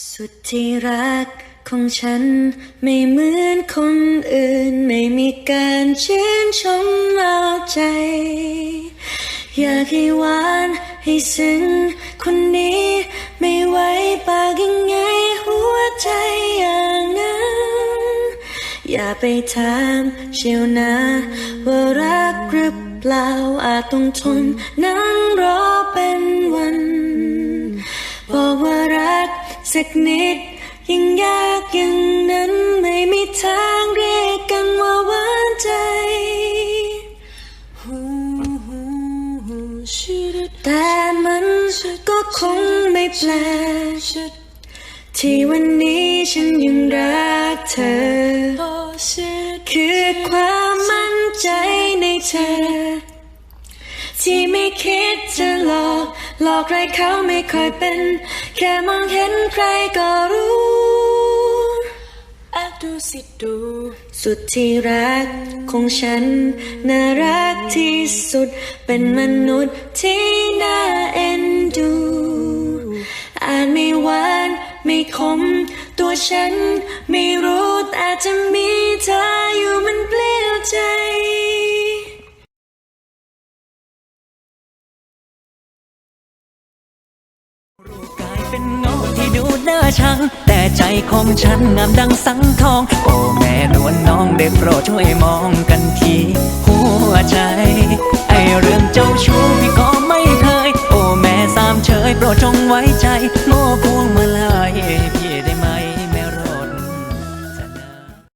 สุดที่รักของฉันไม่เหมือนคนอื่น ไม่มีการชื่นชมเอาใจ อยากให้หวานให้ซึ้งคนนี้ไม่ไหวปากยังไงหัวใจอย่างนั้น อย่าไปถามเชียวนะว่ารักหรือเปล่าอาจต้องทนนั่งร สักนิด ยังยากอย่างนั้นไม่มีทางเรียกกันว่าหวานใจแต่มันก็คงไม่แปลกที่วันนี้ฉันยังรักเธอ คือความมั่นใจในเธอ ที่ไม่คิดจะหลอก หลอกใครเขาไม่ค่อยเป็น แค่มองเห็นใครก็รู้อะดูสิดู สุดที่รักของฉัน น่ารักที่สุด เป็นมนุษย์ที่น่าเอ็นดูอาจไม่หวานไม่คม ตัวฉันไม่รู้แต่จะมีเธอ กลายเป็นเงาที่ดูน่าชัง แต่ใจของฉันงามดังสังทอง โอ้แม่นวลน้องได้โปรดช่วยมองกันทีหัวใจ ไอเรื่องเจ้าชู้พี่ก็ไม่เคย โอ้แม่สามเฉยโปรดจงไว้ใจโง่พวงมาลัย